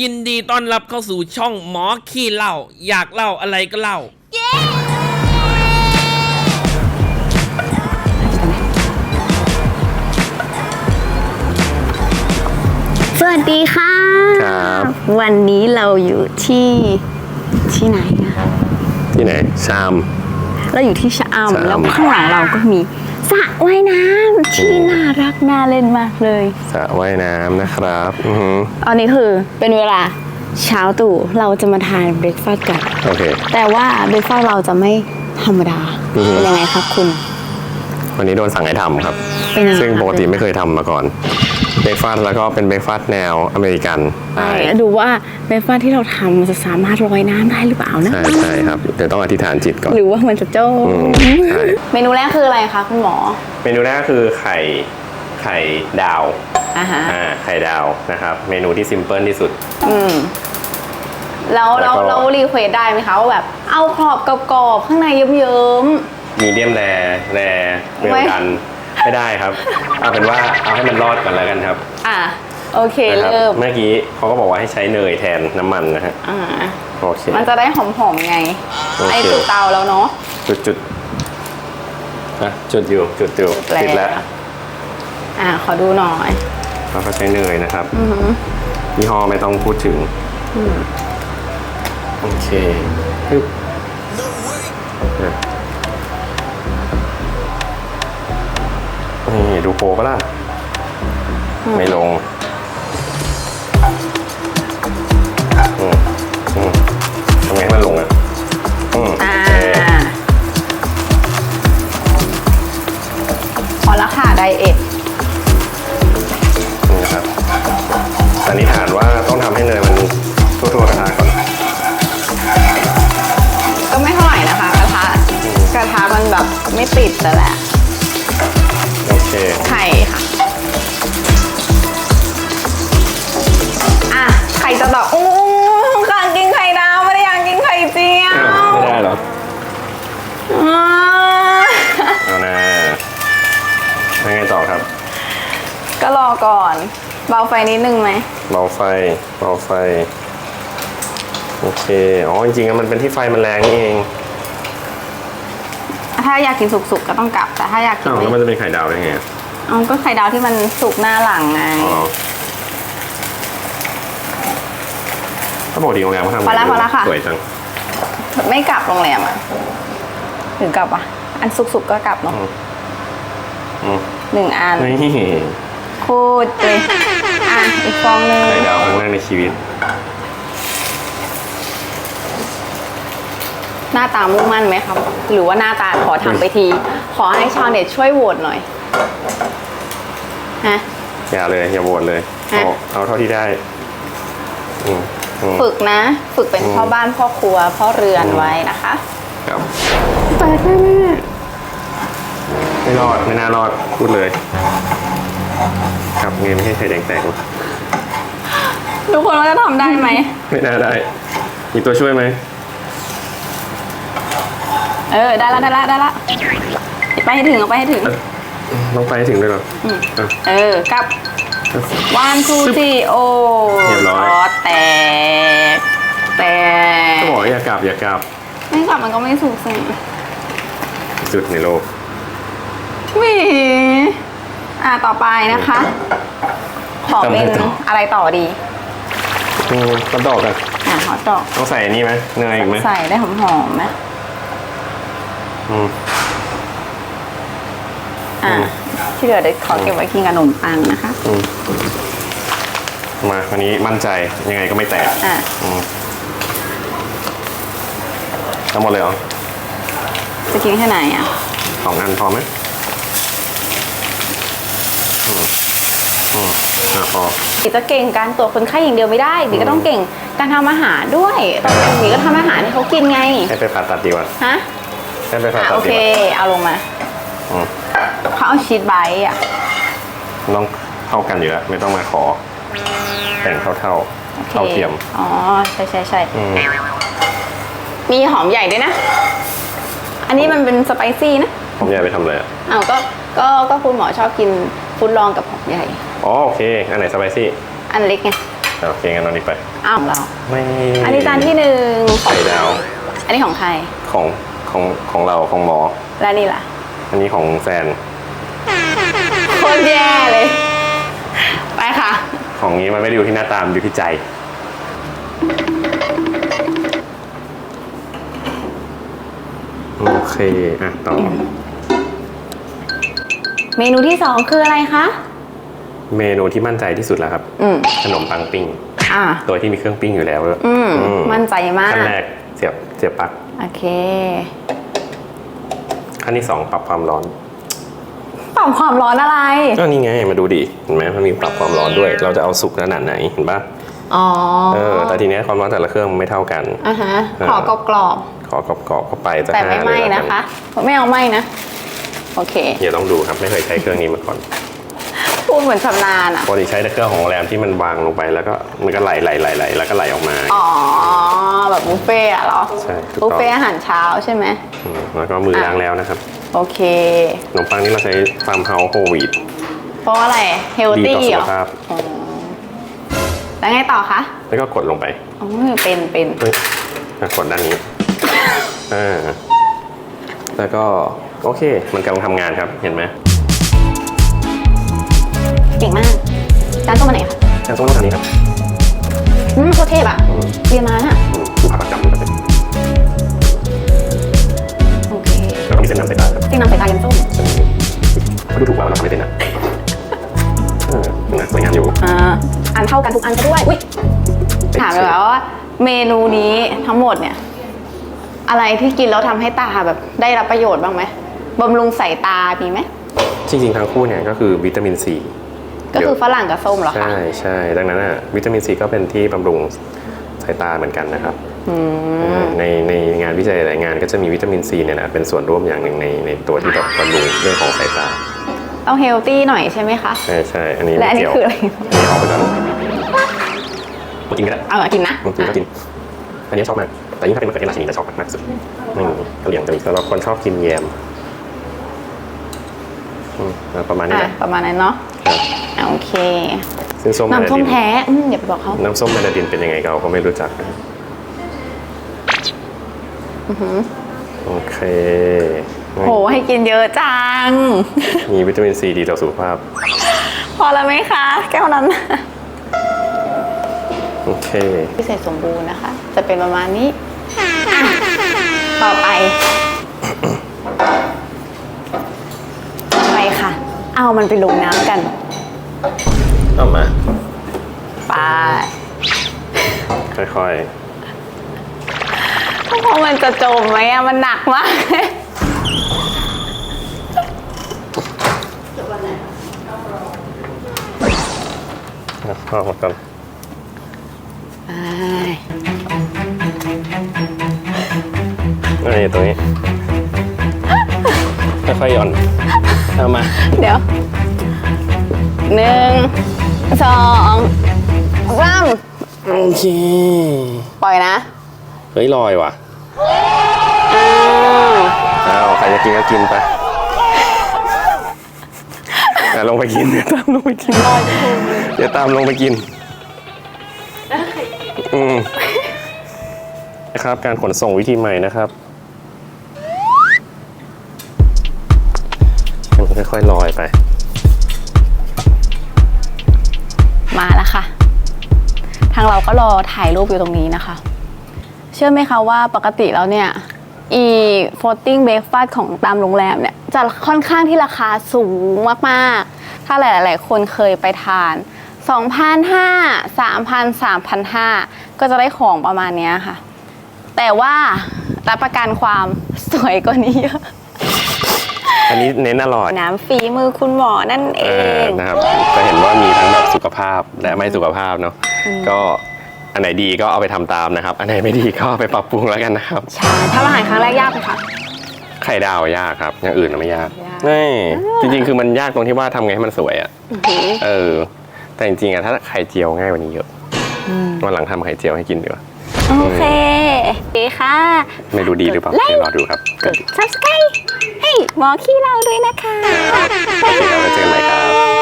ยินดีต้อนรับเข้าสู่ช่องหมอขี้เล่า อยากเล่าอะไรก็เล่า สวัสดีค่ะ ครับวันนี้เราอยู่ที่ที่ไหนอะที่ไหน ชาม เราอยู่ที่ชะชะอำอำ แล้วข้างหลังเราก็มี สระว่ายน้ำที่น่ารักน่าเล่นมากเลยสระว่ายน้ำนะครับอือหืออันนี้คือเป็นเวลาเช้าตรู่เราจะมาทานเบรกฟาสต์กัน โอเค แต่ว่าเบรกฟาสต์เราจะไม่ธรรมดาอือฮึ เป็นยังไงครับคุณ วันนี้โดนสั่งให้ทำครับ เป็นยังไงซึ่งครับปกติไม่เคยทำมาก่อน เบรกฟาสต์แล้วก็เป็นเบรกฟาสต์แนวอเมริกันใช่ดูว่าเบรกฟาสต์ที่เราทำมันจะสามารถลอยน้ำได้หรือเปล่านะ ใช่ใช่ครับเดี๋ยวต้องอธิษฐานจิตก่อน หรือว่ามันจะโจ้อืมใช่เมนูแรกคืออะไรคะคุณหมอเมนูแรกก็คือไข่ไข่ดาวอ่าฮะอ่าไข่ดาวนะครับ เมนูที่ซิมเพิลที่สุด อืมแล้วแล้เราวก็ เรารีเควสได้ไหมคะว่าแบบเอากรอบกรอบๆข้างในเยิ้ม มีเดียมแรแรเวลไม่กัน ไม่ได้ครับ เอาเป็นว่าเอาให้มันรอดก่อนแล้วกันครับๆอะโอเคนะครับเริ่มเมื่อกี้เขาก็บอกว่าให้ใช้เนยแทนน้ำมันนะฮะอ่าโอเค มันจะได้หอมๆไง โอเค ไอตุดเตาแล้วเนาะ จุดจุดอะจุดอยู่จุดอยู่จุดแล้ว ติดแล้วอะขอดูหน่อย เราก็ใช้เนยนะครับอือหือยี่ห้อไม่ต้องพูดถึงโอเคปึ๊บอะ ดูโปรปะล่ะ ไม่ลงอืมอืมทำไงให้มันลงอะอืมอ่าโอเคพอละค่ะไดเอทนี่นะครับสันนิษฐานว่าต้องทำให้เนยมันทั่วๆกระทะก่อน ก็ไม่เท่าไหร่นะคะกระทะกระทะมันแบบไม่ติดแต่แหละ เบาไฟเบาไฟ โอเค อ๋อ จริงๆอะมันเป็นที่ไฟมันแรงนี่เอง ถ้าอยากกินสุกๆก็ต้องกลับ แต่ถ้าอยากกินอ้าวไม่แล้วมันจะเป็นไข่ดาวได้ไงอะเอาก็ไข่ดาวที่มันสุกหน้าหลังไงอ๋อถ้าปกติโรงแรมเขาทำพอละพอละค่ะ สวยจังไม่กลับโรงแรมอะถึงกลับอะ อันสุกๆก็กลับเนาะอืมหนึ่งอันนี่พูดเลย อะอีกฟองหนึงไข่ดาวครั้งแรกในชีวิต หน้าตามุ่งมั่นไหมครับ หรือว่าหน้าตาขอทำไปที ขอให้ชาวเน็ตช่วยโหวตหน่อยฮะ อย่าเลยอย่าโหวตเลย ฮะ เอาเอาเท่าที่ได้อืมอืม ฝึกนะ ฝึกเป็นอืมพ่อบ้านพ่อครัวพ่อเรือนไว้นะคะครับเปิดแม่ไม่รอดไม่น่ารอดพูดเลย ครับเงยไม่ให้ไข่แดงแตกหรอกทุกคนว่าจะทำได้ไหม ไม่น่าได้ มีตัวช่วยไหมเออ ได้ละได้ละได้ละไปให้ถึงเอาไปให้ถึง ต้องไปให้ถึงด้วยเหรออะ เออกลับวันทูทีโอเรียบร้อย ซสแตก แตกก็บอกว่าอย่ากลับอย่ากลับไม่กลับมันก็ไม่สุกสิที่สุดในโลกหวี อะต่อไปนะคะ ขอเป็นทำไมต่ออะไรต่อดีอืมกระดอกอะอะฮอตดอกต้องใส่อันนี้ไหมเนยอีกไหมใส่ได้หอมๆนะอืมอะอืมที่เหลือเดี๋ยวขอเก็บไว้กินกับขนมปังนะคะ อืมมาวันนี้มั่นใจยังไงก็ไม่แตกอะอืมทั้งหมดเลยเหรอจะกินแค่ไหนอะ สองอันพอไหม อืมอืมอะพอ บีจะเก่งการตรวจคนไข้อย่างเดียวไม่ได้บีก็ต้องเก่งการทำอาหารด้วยตอนบีก็ทำอาหารให้เขากินไงให้ไปผ่าตัดดีกว่าฮะให้ไปผ่าอะตัดโอดีเค กว่าเอาลงมาอืมเขาเอาชีสไบต์อะต้องเท่ากันอยู่แล้วไม่ต้องมาขอแต่งเท่าเท่าโอเคเท่าเทียม อ๋อใช่ใช่ใช่อืม มีหอมใหญ่ด้วยนะ อันนี้มันเป็นสไปซี่นะผมอยากไปทำอะไรอะ อ้าวก็ก็ก็คุณหมอชอบกิน ฟุตลองกับหอมใหญ่ อ๋อโอเค อันไหนสไปซี่อันเล็กไงอโอเคงั้นเอานี้ไป อ้าวของเรา ไม่อันนี้จานที่หนึ่งขอไข่งดาวอันนี้ของใคร ของของของเราของหมอ และนี่ล่ะ อันนี้ของแซนโคตรแย่เลย ไปค่ะ ของนี้มันไม่ได้อยู่ที่หน้าตามนอยู่ที่ใจ โอเค อะ ต่อ เมนูที่สองคืออะไรคะ เมนูที่มั่นใจที่สุดแล้วครับ อืมขนมปังปิ้งอะ โดยที่มีเครื่องปิ้งอยู่แล้วด้วยอืมอืมั่นใจมาก ขั้นแรกเสียบเสียบปลั๊กโอเค ขั้นที่สองปรับความร้อนปรับความร้อนอะไร ก็นี่ไงมาดูดิเห็นไหมมันมีปรับความร้อนด้วย เราจะเอาสุกขนาดไหนเห็นปะอ๋อเออแต่ทีเนี้ยความร้อนแต่ละเครื่องไม่เท่ากัน อะฮะอ่าขอกรอบขอกรอบๆเข้าไปๆจะแต่ไม่ห้าไหม้เลยแล้วนะกัคะ ไม่เอาไหม้นะ โอเค เดี๋ยวต้องดูครับไม่เคยใช้เครื่องนี้มาก่อนพูดเหมือนชำนาญอะปกติใช้แต่เครื่องของโรงแรมที่มันวางลงไปแล้วก็มันก็ไหลไหลไหลไหลแล้วก็ไหลออกมา อ๋อ แบบบุฟเฟ่ต์อะเหรอใช่ถูกบุฟต้องเฟ่ต์อาหารเช้าใช่ไหมมแล้วก็มือล้างแล้วนะครับโอเคขนมปังนี้เราใช้ฟาร์มเฮาส์โฮวีดเพราะอะไรเฮลดีตี้ต่อสุเหรอขภาพอ๋อแล้วไงต่อคะแล้วก็กดลงไปอ๋อเป็นเป็นเฮ้ยอะกดด้านนี้อ่าแล้วก็ โอเค มันกำลังทำงานครับ เห็นไหมเก่งมากจานส้มมาไหนคะทางส้มต้องทางนี้ครับอืมโคตรเทพอะเรียนมาน่ะอืมลูกค้าประจำนะครับโอเคแล้วก็มีเส้นน้ำใส่ตาครับที่นำสายตายันส้มไม่ดูถูกว่าเราทำไม่เป็นนะเออนะสวยงามอยู่อ่าอันเท่ากันทุกอันซะด้วยอุ้ยถามเลยว่าเมนูนี้ทั้งหมดเนี่ย อะไรที่กินแล้วทำให้ตาแบบได้รับประโยชน์บ้างไหม บำรุงสายตามีไหม จริงๆทั้งคู่เนี่ยก็คือวิตามินซีก็คือฝรั่งกับส้มเหรอคะ ใช่ใช่ดังนั้นอะวิตามินซีก็เป็นที่บำรุงสายตาเหมือนกันนะครับอืม ในในงานวิจัยหลายงานก็จะมีวิตามินซีเนี่ยนะเป็นส่วนร่วมอย่างหนึ่งในในตัวที่แบบบำรุงเรื่องของสายตาต้องเฮลตี้หน่อยใช่ไหมคะ ใช่ใช่อันนี้และอันไม่นี้เกี่ยวคืออะไรอันนี้ออกไปก่อนมากินก็ได้เอามากินนะมากินก็กิน อันนี้ชอบมากแต่ยิ่งถ้าเป็นมะเขือเทศราชินีจะชอบมากสุดไม่มีกะเหรี่ยงจะมีสำหรับคนชอบกินแยม อืมแล้วประมาณนี้อะแหละ ประมาณนั้นเนาะครับ อะโอเคซึ่งส้มแมนน้ำส้ดามดินแท้อืมอย่าไปบอกเขาน้ำส้มแมนดารินเป็นยังไงเราก็ไม่รู้จักนะอือหือโอเคโหให้กินเยอะจัง มีวิตามินซีดีต่อสุขภาพ พอแล้วไหมคะ แก้วนั้นโอเค พิเศษสมบูรณ์นะคะ จะเป็นประมาณนี้อะต่อไปไป ค่ะ เอามันไปลงน้ำกัน เอามา ไป ค่อยเพราะมันจะจมไหมอะมันหนักมาก ๆนะเอามาก่อนไปนี่ตรงนี้ ค่อยๆหย่อนเอามา เดี๋ยวหนึ่งสองสามโอเค ปล่อยนะเฮ้ยลอยว่ะอ้าวอ้าวใครจะกินก็กินไปอะลงไปกิน เดี๋ยวตามลงไปกินเดี๋ยวตามลงไปกินอืมนะครับ การขนส่งวิธีใหม่นะครับ ค่อยๆลอยไป มาแล้วค่ะ ทางเราก็รอถ่ายรูปอยู่ตรงนี้นะคะ เชื่อไหมคะว่าปกติแล้วเนี่ยอีโฟลติ้งเบร f ฟาสของตามโรงแรมเนี่ย จะค่อนข้างที่ราคาสูงมากๆ ถ้าหลาย ๆ คนเคยไปทาน2,500 3,000 3,500 ก็จะได้ของประมาณนี้ค่ะ แต่ว่ารับประกันความสวยกว่านี้เยอะ อันนี้เน้นอร่อยน้ำฝีมือคุณหมอนั่นเอเออง นะครับจะเห็นว่ามีทั้งแบบสุขภาพและไม่สุขภาพเนาะก็อันไหนดีก็เอาไปทำตามนะครับ อันไหนไม่ดีก็เอาไปปรับปรุงแล้วกันนะครับ ใช่ถ้ามาอาหารครั้งแรกยากไหมคะ ไข่ดาวยากครับ อย่างอื่นน่ะไม่ยากยาก นี่จริงๆ คือมันยากตรงที่ว่าทำไงให้มันสวยอะอื้อหือเออ แต่จริงๆอะถ้าไข่เจียวง่ายกว่านี้เยอะวันหลังทำไข่เจียวให้กินดีกว่า โอเคโอเคค่ะไม่รู้ดีหรือเปล่าไลค์เดี๋ยวรอดูครับกด subscribe ให้หมอขี้เราด้วยนะคะ โอเคครับแล้วเจอกันใหม่ครับ